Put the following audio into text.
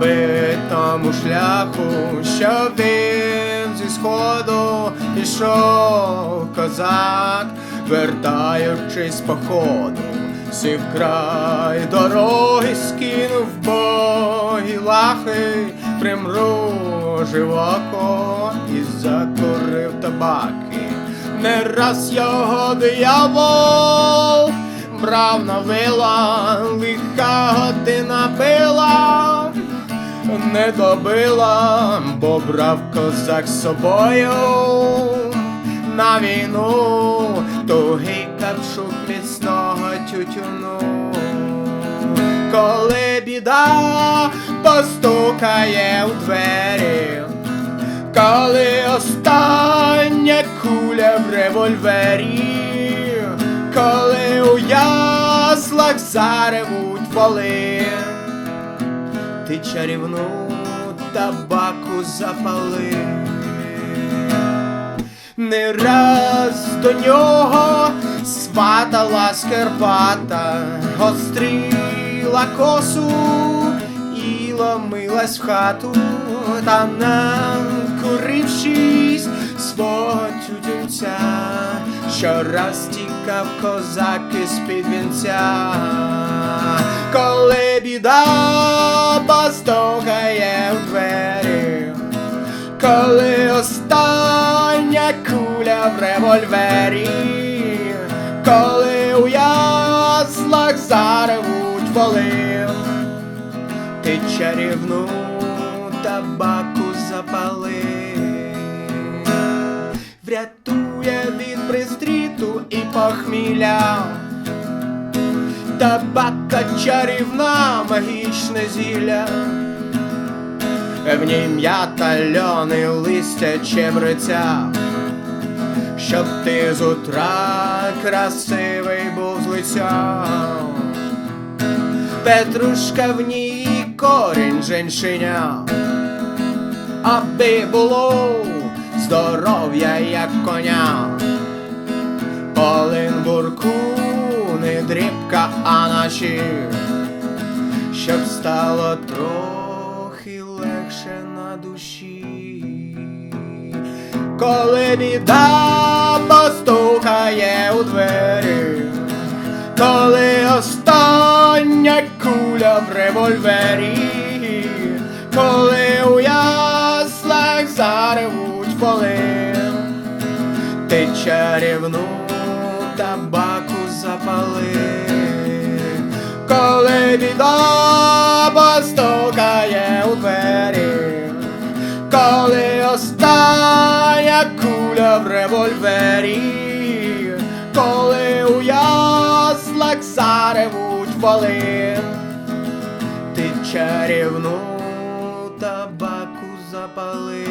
забитому шляху, що він зі сходу ішов козак, вертаючись по ходу, сів край дороги, скинув богі лахи, примружив око і закурив табаки. Не раз його диявол брав на вила, лиха година била, не добила, бо брав козак з собою на війну, тугий капшук міцного тютюну. Коли біда постукає у двері, коли остання куля в револьвері, коли у яслах заревуть воли, ти чарівну табаку запали. Не раз до нього сватала скерпата, гостріла косу і ломилась в хату, та накурившись свого тютюнця, щораз тікав козак із під вінця, коли біда двері, коли остання куля в револьвері, коли у яслах заревуть воли, ти чарівну табаку запали, врятує від пристріту і похміля. Табака чарівна, магічне зілля. В ній м'ята льони листя чебреця, щоб ти з утра красивий був з лиця. Петрушка в ній корінь женьшеня, аби було здоров'я, як коня. Полин бурку не дрібка, а наші, щоб стало трохи легше на душі. Коли біда постукає у двері, коли остання куля в револьвері, коли у яслах заревуть воли, ти чарівну табаку запали, коли біда постукає в револьвері, коли у яслах заревуть воли, ти чарівну табаку запали.